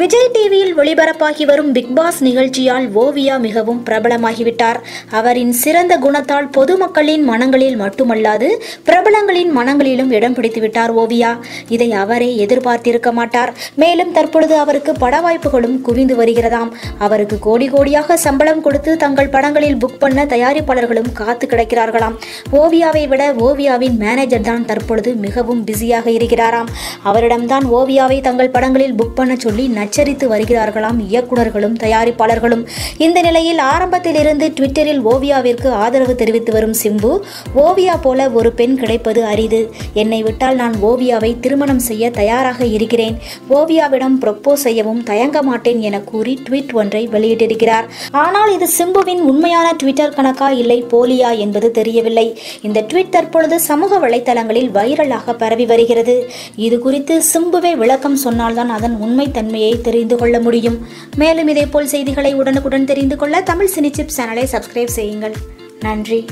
விஜய் டிவியில் ஒளிபரப்பாகி வரும் big pass நிகழ்ச்சியால் Oviya மிகவும் பிரபலமாகிவிட்டார். அவரின் சிறந்த குணத்தால் பொதுமக்களின் மனங்களில் மட்டுமல்லாது பிரபலங்களின் மனங்களிலும் இடம் பிடித்துவிட்டார் ஓவியா. இதை அவரே எதிர்பார்த்திருக்க மாட்டார். மேலும் தற்பொழுது அவருக்கு பட வாய்ப்புகளும் குவிந்து வருகிறதாம். அவருக்கு கோடி கோடியாக சம்பளம் கொடுத்து தங்கள் படங்களில் புக் பண்ண தயாரிப்பாளர்களும் காத்து கிடக்கிறார்களாம். ஓவியாவை விட ஓவியாவின் மேனேஜர் தான் தற்பொழுது மிகவும் பிஸியாக இருக்கிறாராம். அவரிடம்தான் ஓவியாவை தங்கள் படங்களில் புக் பண்ண சொல்லி எச்சரித்து வருகிறார்களாம் இயக்குனர்களும் தயாரிப்பாளர்களும். இந்த நிலையில் ஆரம்பத்திலிருந்து ட்விட்டரில் ஓவியாவிற்கு ஆதரவு தெரிவித்து வரும் சிம்பு ஓவியா போல ஒரு பெண் கிடைப்பது அரிது. என்னை விட்டால் நான் ஓவியாவை திருமணம் செய்ய தயாராக இருக்கிறேன். ஓவியாவிடம் ப்ரொப்போஸ் செய்யவும் தயங்க மாட்டேன் என கூறி ட்வீட் ஒன்றை வெளியிட்டிருக்கிறார். ஆனால் இது சிம்புவின் உண்மையான ட்விட்டர் கணக்கா இல்லை போலியா என்பது தெரியவில்லை. இந்த ட்வீட் தற்பொழுது சமூக வலைத்தளங்களில் வைரலாக பரவி வருகிறது. இது குறித்து சிம்புவே விளக்கம் சொன்னால்தான் அதன் உண்மைத்தன்மையை தெரிந்து கொள்ள முடியும். மேலும் இதேபோல் செய்திகளை உடனுக்குடன் தெரிந்து கொள்ள தமிழ் சினிச்சிப் சேனலை சப்ஸ்கிரைப் செய்யுங்கள். நன்றி.